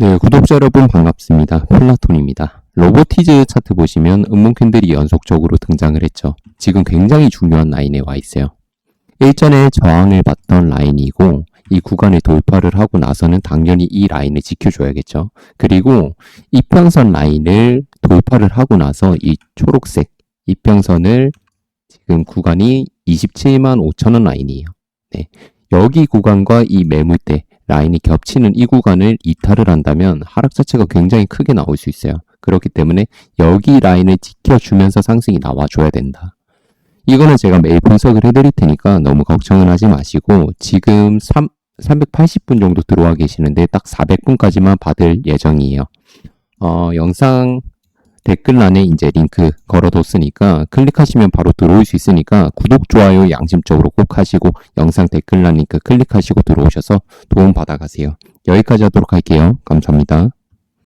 네, 구독자 여러분 반갑습니다. 플라톤입니다. 로보티즈 차트 보시면 음몽캔들이 연속적으로 등장을 했죠. 지금 굉장히 중요한 라인에 와 있어요. 일전에 저항을 받던 라인이고 이 구간을 돌파를 하고 나서는 당연히 이 라인을 지켜줘야겠죠. 그리고 이평선 라인을 돌파를 하고 나서 이 초록색 이평선을 지금 구간이 27만 5천원 라인이에요. 네. 여기 구간과 이 매물대 라인이 겹치는 이 구간을 이탈을 한다면 하락 자체가 굉장히 크게 나올 수 있어요. 그렇기 때문에 여기 라인을 지켜주면서 상승이 나와줘야 된다. 이거는 제가 매일 분석을 해드릴 테니까 너무 걱정은 하지 마시고 지금 3, 380분 정도 들어와 계시는데 딱 400분까지만 받을 예정이에요. 어, 영상 댓글란에 이제 링크 걸어뒀으니까 클릭하시면 바로 들어올 수 있으니까 구독, 좋아요 양심적으로 꼭 하시고 영상 댓글란 링크 클릭하시고 들어오셔서 도움 받아가세요. 여기까지 하도록 할게요. 감사합니다.